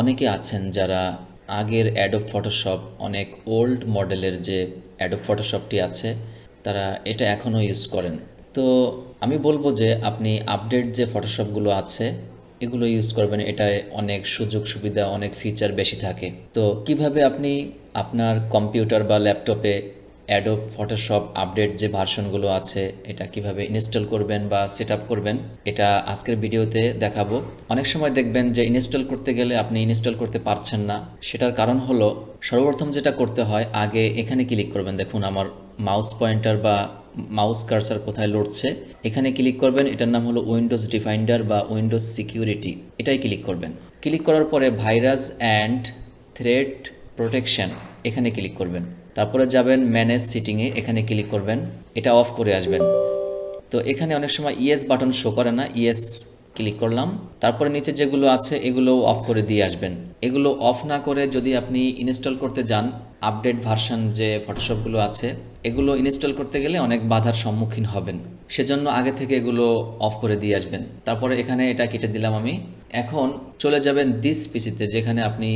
অনেকে আছেন যারা আগের অ্যাডোব ফটোশপ অনেক ওল্ড মডেলের যে অ্যাডোব ফটোশপটি আছে, তারা এটা এখনও ইউজ করেন। তো আমি বলব যে আপনি আপডেট যে ফটোশপগুলো আছে, এগুলো ইউজ করবেন, এটায় অনেক সুযোগ সুবিধা অনেক ফিচার বেশি থাকে। তো কীভাবে আপনি আপনার কম্পিউটার বা ল্যাপটপে অ্যাডোব ফটোশপ আপডেট যে ভার্সনগুলো আছে, এটা কীভাবে ইনস্টল করবেন বা সেট করবেন, এটা আজকের ভিডিওতে দেখাবো। অনেক সময় দেখবেন যে ইনস্টল করতে গেলে আপনি ইনস্টল করতে পারছেন না। সেটার কারণ হলো, সর্বপ্রথম যেটা করতে হয়, আগে এখানে ক্লিক করবেন। দেখুন, আমার মাউস পয়েন্টার বা মাউস কার্সার কোথায় লড়ছে, এখানে ক্লিক করবেন। এটার নাম হলো উইন্ডোজ ডিফাইন্ডার বা উইন্ডোজ সিকিউরিটি এটাই ক্লিক করবেন। ক্লিক করার পরে ভাইরাস অ্যান্ড থ্রেড প্রোটেকশন এখানে ক্লিক করবেন। তারপরে যাবেন ম্যানেজ সিটিংয়ে এখানে ক্লিক করবেন, এটা অফ করে আসবেন। তো এখানে অনেক সময় ইয়েস বাটন শো করে না ইয়েস ক্লিক করলাম, তারপরে নিচে যেগুলো আছে এগুলো অফ করে দিয়ে আসবেন। এগুলো অফ না করে যদি আপনি ইনস্টল করতে যান আপডেট ভার্সন যে ফটোশপগুলো আছে, এগুলো ইনস্টল করতে গেলে অনেক বাধার সম্মুখীন হবেন। সেজন্য আগে থেকে এগুলো অফ করে দিয়ে আসবেন। তারপরে এখানে এটা কেটে দিলাম আমি। এখন চলে যাবেন দিস পিসিতে যেখানে আপনি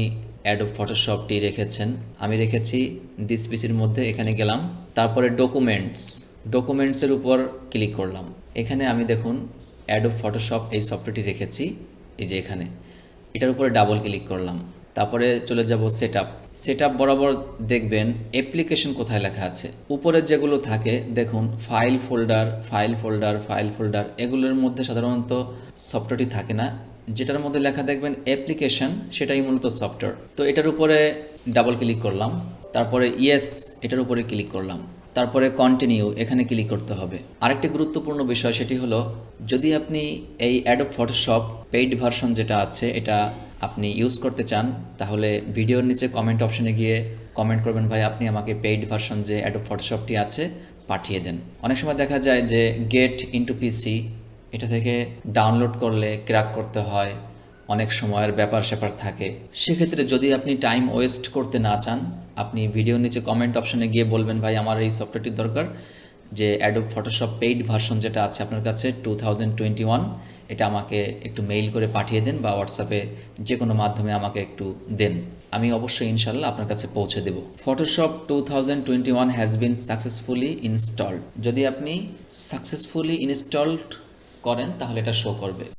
অ্যাডোব ফটোশপটি রেখেছেন। আমি রেখেছি দিস পিসির মধ্যে, এখানে গেলাম। তারপরে ডকুমেন্টস ডকুমেন্টসের উপর ক্লিক করলাম। এখানে আমি দেখুন অ্যাডোব ফটোশপ এই সফটওয়্যারটি রেখেছি, এই যে এখানে। এটার উপরে ডাবল ক্লিক করলাম। তারপরে চলে যাব সেট আপ সেট বরাবর দেখবেন অ্যাপ্লিকেশন কোথায় লেখা আছে। উপরে যেগুলো থাকে, দেখুন file folder file folder file folder এগুলোর মধ্যে সাধারণত সফটওয়্যারটি থাকে না। যেটার মধ্যে লেখা দেখবেন অ্যাপ্লিকেশন সেটাই মূলত সফটওয়্যার তো এটার উপরে ডাবল ক্লিক করলাম। তারপরে ইয়েস এটার উপরে ক্লিক করলাম। তারপরে কন্টিনিউ এখানে ক্লিক করতে হবে। আরেকটি গুরুত্বপূর্ণ বিষয় সেটি হলো, যদি আপনি এই অ্যাডোব ফটোশপ পেইড ভার্সন যেটা আছে, এটা আপনি ইউজ করতে চান, তাহলে ভিডিওর নিচে কমেন্ট অপশনে গিয়ে কমেন্ট করবেন, ভাই, আপনি আমাকে পেইড ভার্সন যে অ্যাডোব ফটোশপটি আছে, পাঠিয়ে দেন। অনেক সময় দেখা যায় যে গেট ইনটু পিসি এটা থেকে ডাউনলোড করলে ক্র্যাক করতে হয়, অনেক সময়ের ব্যাপার স্যাপার থাকে। সেক্ষেত্রে যদি আপনি টাইম ওয়েস্ট করতে না চান আপনি ভিডিও নিচে কমেন্ট অপশনে গিয়ে বলবেন, ভাই, আমার এই সফটওয়্যারটির দরকার যে অ্যাডোব ফটোশপ পেইড ভার্সন যেটা আছে আপনার কাছে টু এটা আমাকে একটু মেইল করে পাঠিয়ে দেন বা হোয়াটসঅ্যাপে যে কোনো মাধ্যমে আমাকে একটু দেন। আমি অবশ্যই ইনশাল্লাহ আপনার কাছে পৌঁছে দেব। Photoshop two thousand twenty one has been successfully installed যদি আপনি সাকসেসফুলি ইনস্টলড করেন, তাহলে এটা শো করবে।